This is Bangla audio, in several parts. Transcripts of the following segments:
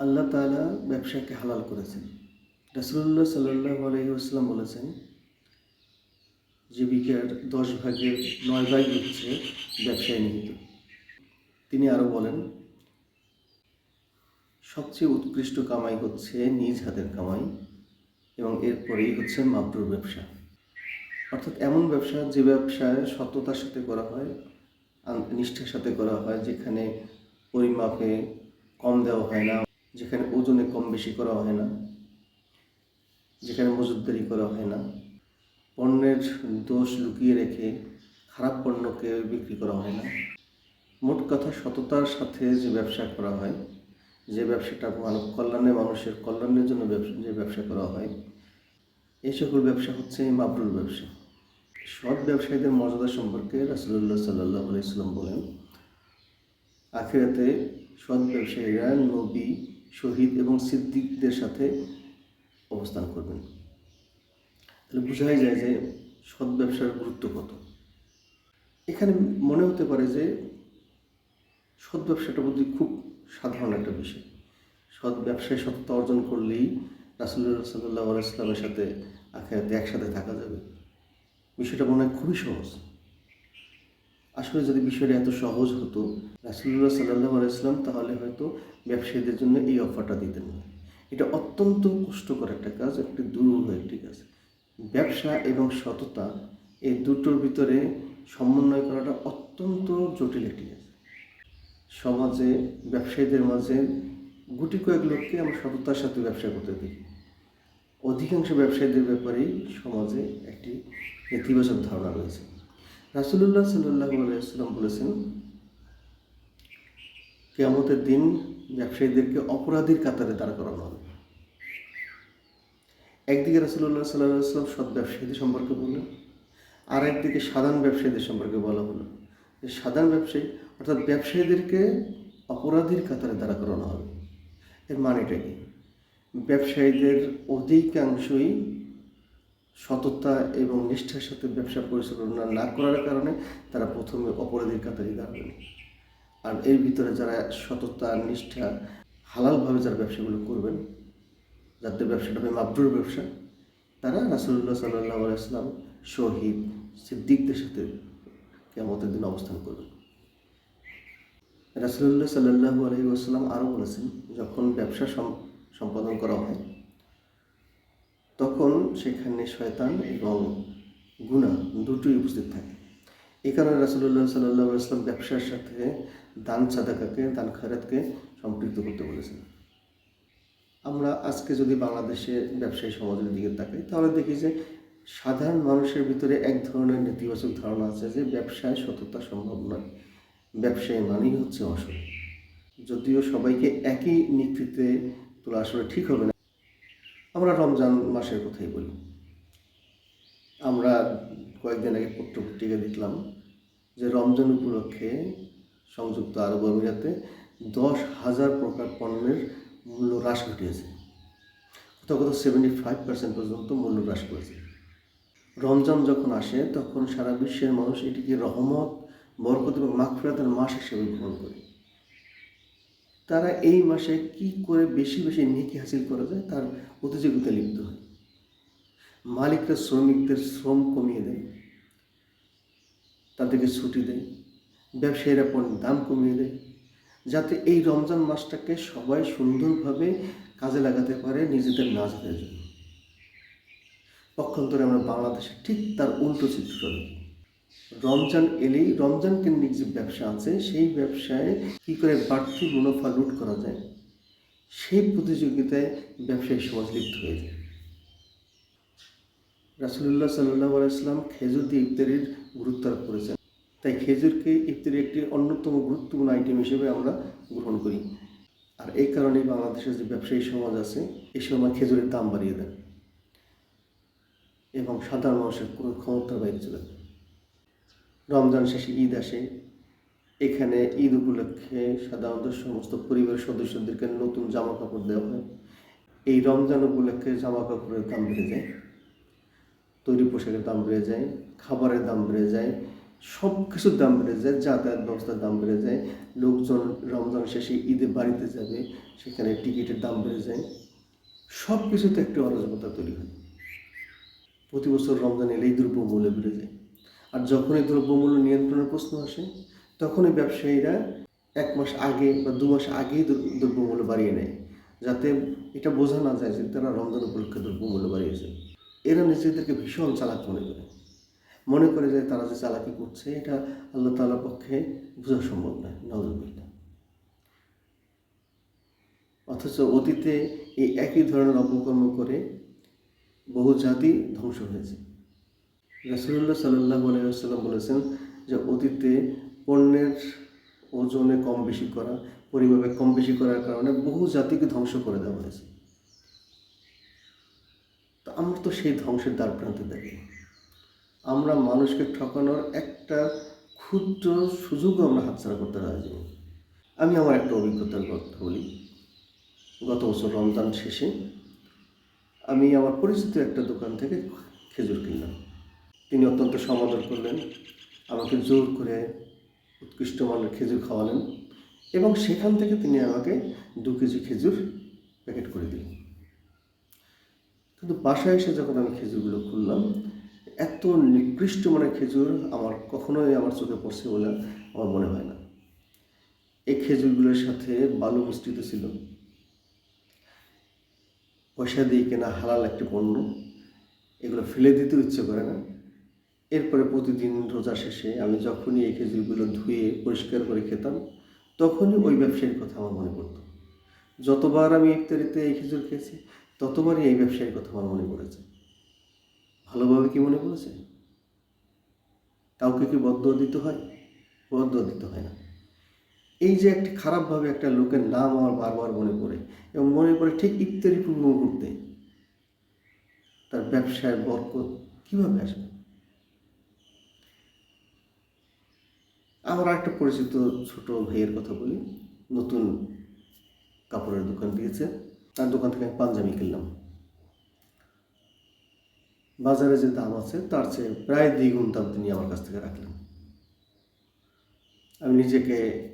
আল্লাহ তাআলা ব্যবসাকে হালাল করেছেন। রাসূলুল্লাহ সাল্লাল্লাহু আলাইহি ওয়াসাল্লাম বলেছেন, জীবিকার দশ ভাগের নয় ভাগ হচ্ছে ব্যবসায় নিহিত। তিনি আরও বলেন, সবচেয়ে উৎকৃষ্ট কামাই হচ্ছে নিজ হাতের কামাই এবং এরপরেই হচ্ছে মাবরুর ব্যবসা। অর্থাৎ এমন ব্যবসা যে ব্যবসায় সততার সাথে করা হয় নিষ্ঠার সাথে করা হয়, যেখানে পরিমাপে কম দেওয়া হয় না যেখানে ওজনে কম বেশি করা হয় না, যেখানে মজুদদারি করা হয় না, পণ্যের দোষ লুকিয়ে রেখে খারাপ পণ্যকে বিক্রি করা হয় না। মোট কথা, সততার সাথে যে ব্যবসা করা হয়, যে ব্যবসাটা মানব কল্যাণে, মানুষের কল্যাণের জন্য ব্যবসা, যে ব্যবসা করা হয়, এই সকল ব্যবসা হচ্ছে মাবরুর ব্যবসা। সৎ ব্যবসায়ীদের মর্যাদা সম্পর্কে রাসুল্লাহ সাল্লাহ আলাইসাল্লাম বলেন, আখিরাতে সৎ ব্যবসায়ীরা নবী শহীদ এবং সিদ্দিকদের সাথে অবস্থান করবেন। তাহলে বোঝাই যায় যে সৎ ব্যবসার গুরুত্ব কত। এখানে মনে হতে পারে যে সৎ ব্যবসাটা বুঝি খুব সাধারণ একটা বিষয়। সৎ ব্যবসায় সততা অর্জন করলেই রাসুল্লাহ সাল্লাহ আলাইসলামের সাথে আখেরাতে একসাথে থাকা যাবে। বিষয়টা মনে হয় খুবই সহজ। আসলে যদি বিষয়টা এত সহজ হতো রাসুল্লাহ সাল্লাহ আলাইসলাম তাহলে হয়তো ব্যবসায়ীদের জন্য এই অফারটা দিতেন না। এটা অত্যন্ত কষ্টকর একটা কাজ, একটি দুরূহ একটি কাজ। ব্যবসা এবং সততা এই দুটোর ভিতরে সমন্বয় করাটা অত্যন্ত জটিল একটি কাজ। সমাজে, ব্যবসায়ীদের মাঝে গুটি কয়েক লোককে আমরা সততার সাথে ব্যবসা করতে দেখি। অধিকাংশ ব্যবসায়ীদের ব্যাপারেই সমাজে একটি নেতিবাচক ধারণা রয়েছে। রাসুলুল্লাহ সাল্লাহ আলাইসাল্লাম বলেছেন, কেয়ামতের দিন ব্যবসায়ীদেরকে অপরাধীর কাতারে দাঁড় করানো হবে। একদিকে রাসুল্লাহ সাল্লাহ সাল্লাম সৎ ব্যবসায়ীদের সম্পর্কে বললেন আর একদিকে সাধারণ ব্যবসায়ীদের সম্পর্কে বলা হলো। যে সাধারণ ব্যবসায়ী, অর্থাৎ ব্যবসায়ীদেরকে অপরাধীর কাতারে দাঁড়া করানো হবে। এর মানেটা কি? ব্যবসায়ীদের অধিকাংশই সততা এবং নিষ্ঠার সাথে ব্যবসা পরিচালনা না করার কারণে তারা প্রথমে অপরাধীর কাতারে দাঁড়াবেন আর এর ভিতরে যারা সততা, নিষ্ঠা, হালালভাবে যারা ব্যবসাগুলো করবেন, যাদের ব্যবসাটা হবে মাবরুর ব্যবসা, তারা রাসুল্লাহ সাল্লাহ আলাইসলাম শহীদ সিদ্দিকদের সাথে কেমতের দিন অবস্থান করবেন। রাসুল্লাহ সাল্লাহু আলহি আসাল্লাম আরও বলেছেন, যখন ব্যবসা সম্পাদন করা হয় তখন সেখানে শয়তান এবং গুণা দুটোই উপস্থিত থাকে। এই কারণে রাসুল্লাহ সাল্লাহ আসলাম ব্যবসার সাথে দান সাদাকাকে, দান খারাতকে সম্পৃক্ত করতে বলেছেন। আমরা আজকে যদি বাংলাদেশে ব্যবসায়ী সমাজের দিকে তাকাই, তাহলে দেখি যে সাধারণ মানুষের ভিতরে এক ধরনের নেতিবাচক ধারণা আছে যে ব্যবসায় সততা সম্ভব নয়। ব্যবসায়ী মানেই হচ্ছে অসৎ। যদিও সবাইকে একই নিকৃতে তোলা আসলে ঠিক হবে না। রমজান মাসের কথাই বলি। আমরা কয়েকদিন আগে পত্র পত্রিকা দেখলাম যে রমজান উপলক্ষে সংযুক্ত আরব আমিরাতে দশ হাজার প্রকার পণ্যের মূল্য হ্রাস ঘটিয়েছে। কোথাও কোথাও সেভেন্টি ফাইভ পার্সেন্ট পর্যন্ত মূল্য হ্রাস করেছে। রমজান যখন আসে, তখন সারা বিশ্বের মানুষ এটিকে রহমত, বরকত এবং মাগফিরাতের মাস হিসেবে গ্রহণ করে। তারা এই মাসে কি করে বেশি বেশি নেকি হাসিল করা যায় তার প্রতিযোগিতা লিপ্ত হয়। মালিকরা শ্রমিকদের শ্রম কমিয়ে দেয়, তাদেরকে ছুটি দেয়, ব্যবসায়ীরা পণ্যের দাম কমিয়ে দেয়, যাতে এই রমজান মাসটাকে সবাই সুন্দরভাবে কাজে লাগাতে পারে নিজেদের নাজাতের জন্য। পক্ষান্তরে আমরা বাংলাদেশে ঠিক তার উল্টো চিত্র দেখি রমজান এলেই রমজান কেন্দ্রিক যে ব্যবসা আছে, সেই ব্যবসায় কী করে বাড়তি মুনাফা লুট করা যায়? সেই প্রতিযোগিতায় ব্যবসায়ী সমাজ লিপ্ত হয়ে যায়। রাসুলুল্লাহ সাল্লাহ আলাইসলাম খেজুর দিয়ে ইফতারির গুরুত্ব আরোপ করেছেন। তাই খেজুরকে ইফতারির একটি অন্যতম গুরুত্বপূর্ণ আইটেম হিসেবে আমরা গ্রহণ করি। আর এই কারণেই বাংলাদেশের যে ব্যবসায়ী সমাজ আছে এই সময় খেজুরের দাম বাড়িয়ে দেন। এবং সাধারণ মানুষের কোনো ক্ষমতার বাইরে চলে যায় রমজান শেষে ঈদ আসে। এখানে ঈদ উপলক্ষে সাধারণত সমস্ত পরিবারের সদস্যদেরকে নতুন জামা কাপড় দেওয়া হয়। এই রমজান উপলক্ষে জামা কাপড়ের দাম বেড়ে যায়, তৈরি পোশাকের দাম বেড়ে যায়, খাবারের দাম বেড়ে যায় সব কিছুর দাম বেড়ে যায়, যাতায়াত ব্যবস্থার দাম বেড়ে যায়। লোকজন রমজান শেষে ঈদে বাড়িতে যাবে, সেখানে টিকিটের দাম বেড়ে যায়। সব কিছুতে একটি অরাজকতা তৈরি হয়। প্রতি বছর রমজান এলেই দ্রব্যমূল্য বেড়ে যায়। আর যখনই দ্রব্যমূল্য নিয়ন্ত্রণের প্রশ্ন আসে, তখনই ব্যবসায়ীরা এক মাস আগে বা দু মাস আগেই দ্রব্যমূল্য বাড়িয়ে নেয়। যাতে এটা বোঝা না যায় যে তারা রমজান উপলক্ষে দ্রব্যমূল্য বাড়িয়েছে। এরা নিজেদেরকে ভীষণ চালাক মনে করে। মনে করে যে তারা যে চালাকি করছে, এটা আল্লাহ তাআলার পক্ষে বোঝা সম্ভব নয় নজরবিল্লা অথচ অতীতে এই একই ধরনের অপকর্ম করে বহু জাতি ধ্বংস হয়েছে। রাসুল্লাহ সাল্লাহ আলাইসাল্লাম বলেছেন যে অতীতে পণ্যের ওজনে কম বেশি করা, পরিমাপে কম বেশি করার কারণে বহু জাতিকে ধ্বংস করে দেওয়া হয়েছে। তো আমরা তো সেই ধ্বংসের দ্বার প্রান্তে দাঁড়িয়ে। আমরা মানুষকে ঠকানোর একটা ক্ষুদ্র সুযোগও আমরা হাতছাড়া করতে রাজি আমি আমার একটা অভিজ্ঞতার কথা বলি। গত বছর রমজান শেষে আমি আমার পরিচিত একটা দোকান থেকে খেজুর কিনলাম। তিনি অত্যন্ত সমাদর করলেন, আমাকে জোর করে উৎকৃষ্ট মানের খেজুর খাওয়ালেন এবং সেখান থেকে তিনি আমাকে দু কেজি খেজুর প্যাকেট করে দিলেন। কিন্তু বাসায় এসে যখন আমি খেজুরগুলো খুললাম, এত নিকৃষ্ট মানের খেজুর আমার কখনোই আমার চোখে পড়ছে বলে আমার মনে হয় না। এই খেজুরগুলোর সাথে বালু মিশ্রিত ছিল। পয়সা দিয়ে কেনা হালাল একটি পণ্য, এগুলো ফেলে দিতেও ইচ্ছে করে না। এরপরে প্রতিদিন রোজা শেষে আমি যখনই এই খেজুরগুলো ধুয়ে পরিষ্কার করে খেতাম, তখনই ওই ব্যবসায়ীর কথা আমার মনে পড়তো। যতবার আমি ইফতারিতে এই খেজুর খেয়েছি, ততবারই এই ব্যবসায়ীর কথা আমার মনে পড়েছে। ভালোভাবে কি মনে পড়েছে? কাউকে কি বদ্ধ দিতে হয়? বদ্ধ দিতে হয় না। এই যে একটি খারাপভাবে একটা লোকের নাম আমার বারবার মনে পড়ে এবং মনে পড়ে ঠিক ইফতারি পূর্ব মুহূর্তে তার ব্যবসায় বরকত কীভাবে আসবে? আমার একটা পরিচিত ছোট ভাইয়ের কথা বলি। নতুন কাপড়ের দোকান দিয়েছে তার দোকান থেকে আমি পাঞ্জাবি কিনলাম। বাজারে যে দাম আছে, তার চেয়ে প্রায় দ্বিগুণ দাম তিনি আমার কাছ থেকে রাখলেন। আমি নিজেকে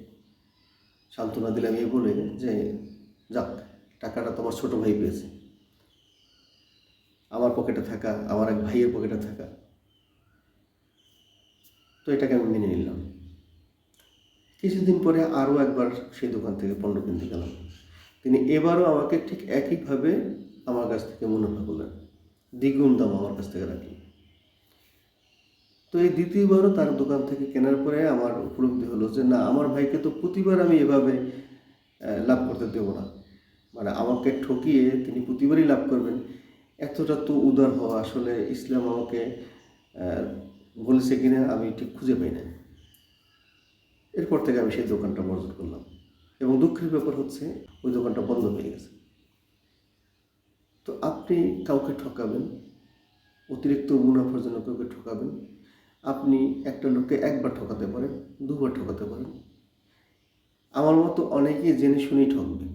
সান্ত্বনা দিলাম এই বলে যে, যাক, টাকাটা তোমার ছোট ভাই পেয়েছে। আমার পকেটে থাকা, আমার এক ভাইয়ের পকেটে থাকা। তো এটাকে আমি মেনে নিলাম। কিছুদিন পরে আরও একবার সেই দোকান থেকে পণ্য কিনতে গেলাম। তিনি এবারও আমাকে ঠিক একইভাবে আমার কাছ থেকে মুনাফা করলেন। দ্বিগুণ দাম আমার কাছ থেকে রাখলেন। তো এই দ্বিতীয়বারও তার দোকান থেকে কেনার পরে আমার উপলব্ধি হলো যে, না, আমার ভাইকে তো প্রতিবার আমি এভাবে লাভ করতে দেবো না। মানে আমাকে ঠকিয়ে তিনি প্রতিবারই লাভ করবেন। এতটা তো উদার হওয়া আসলে ইসলাম আমাকে বলেছে কিনা আমি ঠিক খুঁজে পাই না এরপর থেকে আমি সেই দোকানটা বর্জন করলাম। এবং দুঃখের ব্যাপার হচ্ছে, ওই দোকানটা বন্ধ হয়ে গেছে। তো আপনি কাউকে ঠকাবেন, অতিরিক্ত মুনাফার জন্য কাউকে ঠকাবেন, আপনি একটা লোককে একবার ঠকাতে পারেন, দুবার ঠকাতে পারেন। আমার মতো অনেকেই জেনে শুনেই ঠকবে।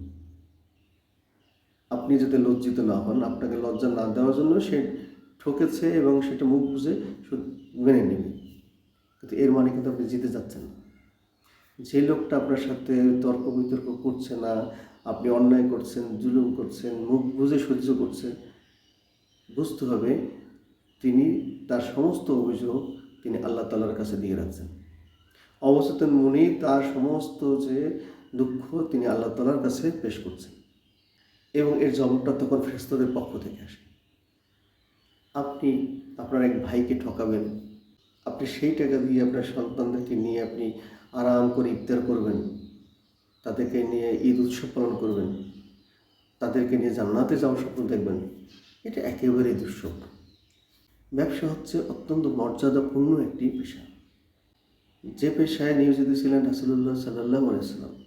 আপনি যাতে লজ্জিত না হন, আপনাকে লজ্জা না দেওয়ার জন্য সে ঠকেছে এবং সেটা মুখ বুঝে মেনে নেবে। কিন্তু এর মানে কিন্তু আপনি জিতে যাচ্ছেন না। যে লোকটা আপনার সাথে তর্ক বিতর্ক করছে না, আপনি অন্যায় করছেন, জুলুম করছেন, মুখ বুঝে সহ্য করছেন, বুঝতে হবে তিনি তার সমস্ত অভিযোগ তিনি আল্লাহ তালার কাছে দিয়ে রাখছেন। অবচেতন মনেই তার সমস্ত যে দুঃখ তিনি আল্লাহ তালার কাছে পেশ করছেন এবং এর জবাবটা তখন ফেরেশতাদের পক্ষ থেকে আসে। আপনি আপনার এক ভাইকে ঠকাবেন, আপনি সেই টাকা দিয়ে আপনার সন্তানদেরকে নিয়ে আপনি আরাম করে ইফতার করবেন। তাদেরকে নিয়ে ঈদ উৎসব পালন করবেন। তাদেরকে নিয়ে জান্নাতে যাওয়ার স্বপ্ন দেখবেন। এটা একেবারেই দুঃস্বপ্ন। ব্যবসা হচ্ছে অত্যন্ত মর্যাদাপূর্ণ একটি পেশা। যে পেশায় নিয়োজিত ছিলেন রাসুল্লাহ সাল্লাহ আলাইসাল্লাম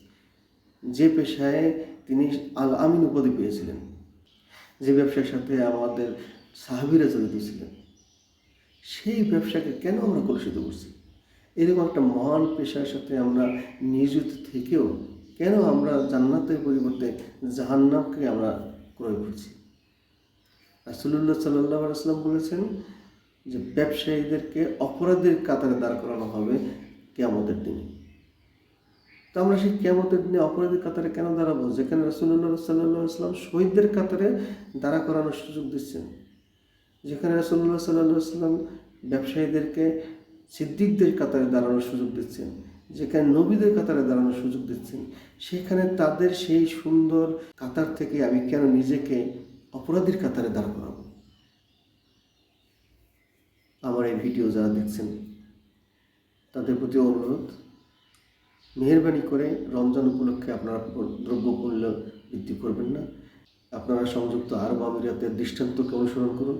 যে পেশায় তিনি আল আমিন উপাধি পেয়েছিলেন। যে ব্যবসার সাথে আমাদের সাহাবিরা জড়িত ছিলেন। সেই ব্যবসাকে কেন আমরা কলুষিত করছি? এরকম একটা মহান পেশার সাথে আমরা নিয়োজিত থেকেও কেন আমরা জান্নাতের পরিবর্তে জাহান্নামকে আমরা ক্রয় করছি? রাসুল্লাহ সাল্লাহ আসলাম বলেছেন যে ব্যবসায়ীদেরকে অপরাধের কাতারে দাঁড় করানো হবে কেয়ামতের দিনে। তো আমরা সেই কেয়ামতের দিনে অপরাধের কাতারে কেন দাঁড়াবো? যেখানে রাসুল্লাহ সাল্লাহ আসলাম শহীদদের কাতারে দাঁড়া করানোর সুযোগ দিচ্ছেন। যেখানে রাসুল্লাহ সাল্লাহ সাল্লাম ব্যবসায়ীদেরকে সিদ্দিকদের কাতারে দাঁড়ানোর সুযোগ দিচ্ছেন, যেখানে নবীদের কাতারে দাঁড়ানোর সুযোগ দিচ্ছেন, সেখানে তাদের সেই সুন্দর কাতার থেকে আমি কেন নিজেকে অপরাধীর কাতারে দাঁড় করাবো? আমার এই ভিডিও যারা দেখছেন, তাদের প্রতি অনুরোধ, মেহরবানি করে রমজান উপলক্ষে আপনারা দ্রব্য মূল্য বৃদ্ধি করবেন না। আপনারা সংযুক্ত আরব আমিরাতের দৃষ্টান্তকে অনুসরণ করুন।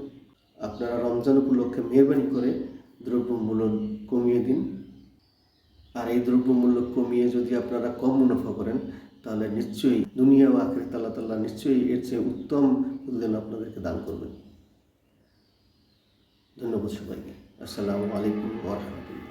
আপনারা রমজান উপলক্ষে মেহরবানি করে দ্রব্য মূল্য কমিয়ে দিন। আর এই দ্রব্যমূল্য কমিয়ে যদি আপনারা কম মুনাফা করেন, তাহলে নিশ্চয়ই দুনিয়া ও আখের তাল্লা তাল্লাহ নিশ্চয়ই এর চেয়ে উত্তম প্রতিদিন আপনাদেরকে দান করবেন। ধন্যবাদ সবাইকে। আসসালামু আলাইকুম ওয়া রাহমাতুল্লাহ।